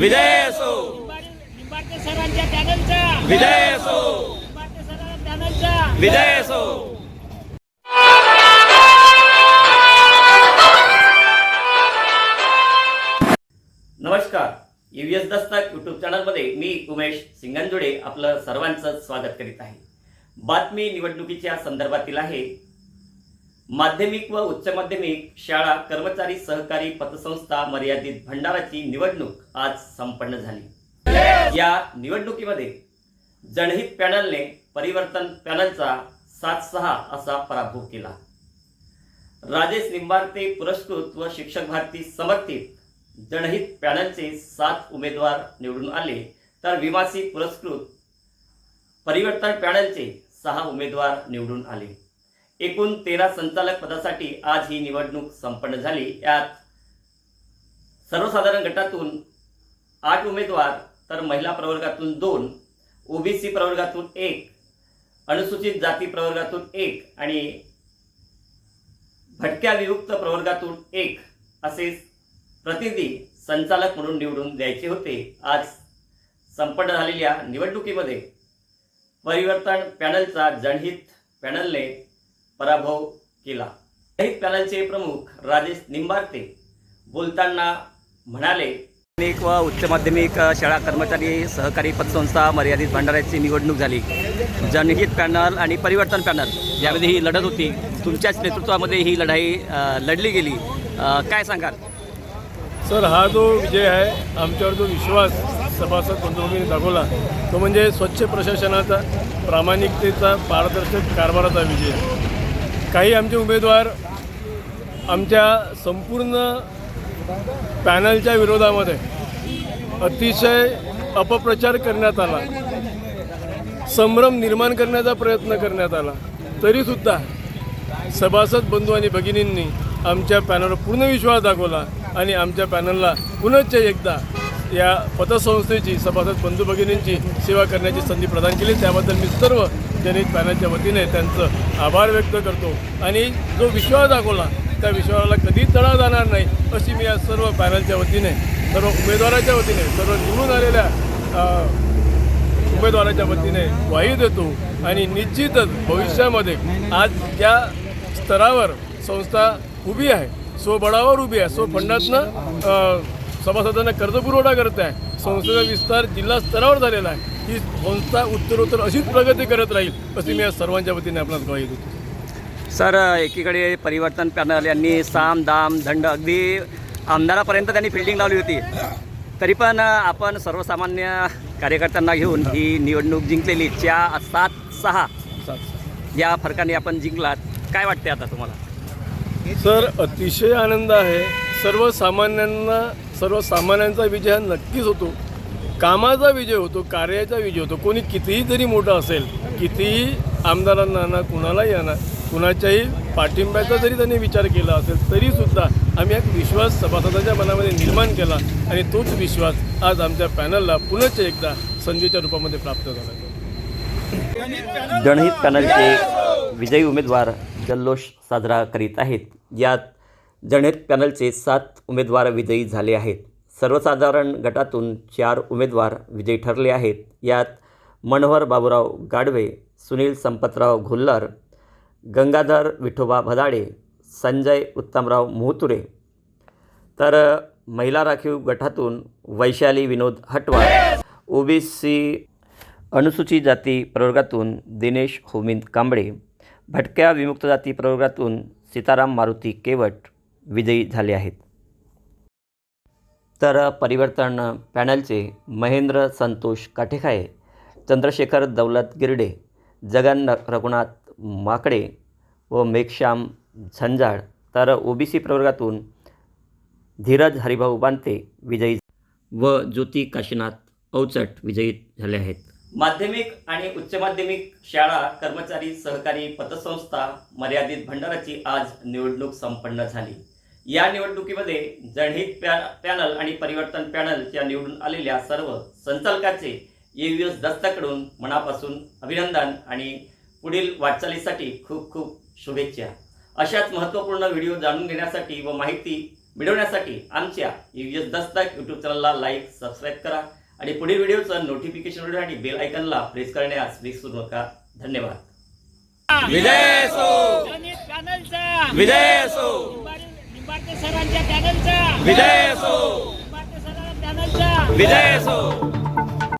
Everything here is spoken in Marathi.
विजय असो. निंबाळकर सरांच्या पॅनलचा विजय असो. निंबाळकर सरांच्या पॅनलचा विजय असो. नमस्कार. यूएस दस्तक यूट्यूब चॅनलमध्ये मी उमेश सिंगंजुडे आपलं सर्वांचं स्वागत करीत आहे. बातमी निवडणुकीच्या संदर्भातील आहे. माध्यमिक व उच्च माध्यमिक शाळा कर्मचारी सहकारी पतसंस्था मर्यादित भंडाराची निवडणूक आज संपन्न झाली. या निवडणुकीमध्ये जनहित पॅनलने परिवर्तन पॅनलचा सात सहा असा पराभव केला. राजेश निंबारते पुरस्कृत व शिक्षक भारती समर्थित जनहित पॅनलचे सात उमेदवार निवडून आले तर विमासी पुरस्कृत परिवर्तन पॅनलचे सहा उमेदवार निवडून आले. एकूण तेरा संचालक पदासाठी आज ही निवडणूक संपन्न झाली. यात सर्वसाधारण गटातून आठ उमेदवार तर महिला प्रवर्गातून दोन ओबीसी प्रवर्गातून एक अनुसूचित जाती प्रवर्गातून एक आणि भटक्या विमुक्त प्रवर्गातून एक असे प्रतिनिधी संचालक म्हणून निवडून द्यायचे होते. आज संपन्न झालेल्या निवडणुकीमध्ये परिवर्तन पॅनलचा जनहित पॅनलने पराभव केला. शहीद पॅनलचे प्रमुख राजेश निंबार्ते बोलताना म्हणाले माध्यमिक व उच्च माध्यमिक शाळा कर्मचारी सहकारी पतसंस्था मर्यादित भंडाऱ्याची निवडणूक झाली. जनहित पॅनल आणि परिवर्तन पॅनल यामध्ये ही लढत होती. तुमच्याच नेतृत्वामध्ये ही लढाई लढली गेली. काय सांगाल? सर हा जो विजय आहे आमच्यावर जो विश्वास सभासद बंधुभगिनी दाखवला तो म्हणजे स्वच्छ प्रशासनाचा प्रामाणिकतेचा पारदर्शक कारभाराचा विजय. काही आमचे उमेदवार आमच्या संपूर्ण पॅनलच्या विरोधामध्ये अतिशय अपप्रचार करण्यात आला. संभ्रम निर्माण करण्याचा प्रयत्न करण्यात आला. तरीसुद्धा सभासद बंधू आणि भगिनींनी आमच्या पॅनलवर पूर्ण विश्वास दाखवला आणि आमच्या पॅनलला पुनश्च एकदा या पतसंस्थेची सभासद बंधू भगिनींची सेवा करण्याची संधी प्रदान केली. त्याबद्दल मी सर्व जनित पॅनलच्या वतीने त्यांचं आभार व्यक्त करतो. आणि जो विश्वास दाखवला त्या विश्वासाला कधी तडा जाणार नाही अशी मी या सर्व पॅनलच्या वतीने सर्व उमेदवाराच्या वतीने सर्व निवडून आलेल्या उमेदवाराच्या वतीने ग्वाही देतो. आणि निश्चितच भविष्यामध्ये आज ज्या स्तरावर संस्था उभी आहे. स्वबळावर उभी आहे. स्वफंडातनं अ, सभासदांना कर्जपुरवठा करत आहे. संस्थेचा विस्तार जिल्हा स्तरावर झालेला आहे. ही संस्था उत्तरोत्तर अशीच प्रगती करत राहील अशी मी या सर्वांच्या वतीने आपणास ग्वाही देतो. सर एकीकडे परिवर्तन पॅनल यांनी साम दाम दंड अगदी आमदारापर्यंत त्यांनी फिल्डिंग लावली होती. तरी पण आपण सर्वसामान्य कार्यकर्त्यांना घेऊन ही निवडणूक जिंकलेली. च्या सात सहा या फरकाने आपण जिंकलात. काय वाटते आता तुम्हाला? सर अतिशय आनंद आहे. सर्वसामान्यांना सर्वसामान्यांचा विजय नक्कीच होतो. कामाचा विजय होतो कार्याचा विजय होतो कोणी कितीही जरी मोठा असेल कितीही आमदारांना ना कुणालाही आणा कुणाच्याही पाठिंब्याचा जरी त्यांनी विचार केला असेल तरीसुद्धा आम्ही एक विश्वास सभासदाच्या मनामध्ये निर्माण केला आणि तोच विश्वास आज आमच्या पॅनलला पुनश्च एकदा संधीच्या रूपामध्ये प्राप्त झाला. जनहित पॅनलचे विजयी उमेदवार जल्लोष साजरा करीत आहेत. यात जनहित पॅनलचे सात उमेदवार विजयी झाले आहेत. सर्वसाधारण गटातून चार उमेदवार विजयी ठरले आहेत. यात मनोहर बाबूराव गाडवे सुनील संपतराव घुल्लर गंगाधर विठोबा भदाडे संजय उत्तमराव मोहतुरे. तर महिला राखीव गटातून वैशाली विनोद हटवाळ ओबीसी अनुसूचित जाती प्रवर्गातून दिनेश होमिंद कांबळे भटक्या विमुक्त जाती प्रवर्गातून सीताराम मारुती केवट विजयी झाले आहेत. तर परिवर्तन पॅनलचे महेंद्र संतोष काठेखाये चंद्रशेखर दौलत गिरडे जगन रघुनाथ माकडे व मेघश्याम झंजाळ तर ओबीसी प्रवर्गातून धीरज हरिभाऊ बांते विजयी व ज्योती काशीनाथ अवचट विजयी झाले आहेत. माध्यमिक आणि उच्च माध्यमिक शाळा कर्मचारी सहकारी पतसंस्था मर्यादित भंडाराची आज निवडणूक संपन्न झाली. या निवडणुकीमध्ये जनहित पॅ पॅनल आणि परिवर्तन पॅनलच्या निवडून आलेल्या सर्व संचालकाचे एस दत्ताकडून मनापासून अभिनंदन आणि पुढील वाटचालीसाठी खूप खूप शुभेच्छा. अशाच महत्त्वपूर्ण व्हिडिओ जाणून घेण्यासाठी व माहिती मिळवण्यासाठी आमच्या यूएस दस्तक यूट्यूब चॅनलला लाईक सबस्क्राईब करा आणि पुढील व्हिडिओचं नोटिफिकेशन मिळवण्यासाठी बेल आयकनला प्रेस करण्यास विसरू नका. धन्यवाद. विजय असो गणित पॅनलचा विजय असो निंबाडे निंबाडे सरांच्या पॅनलचा विजय असो. पॅनलचा विजय असो.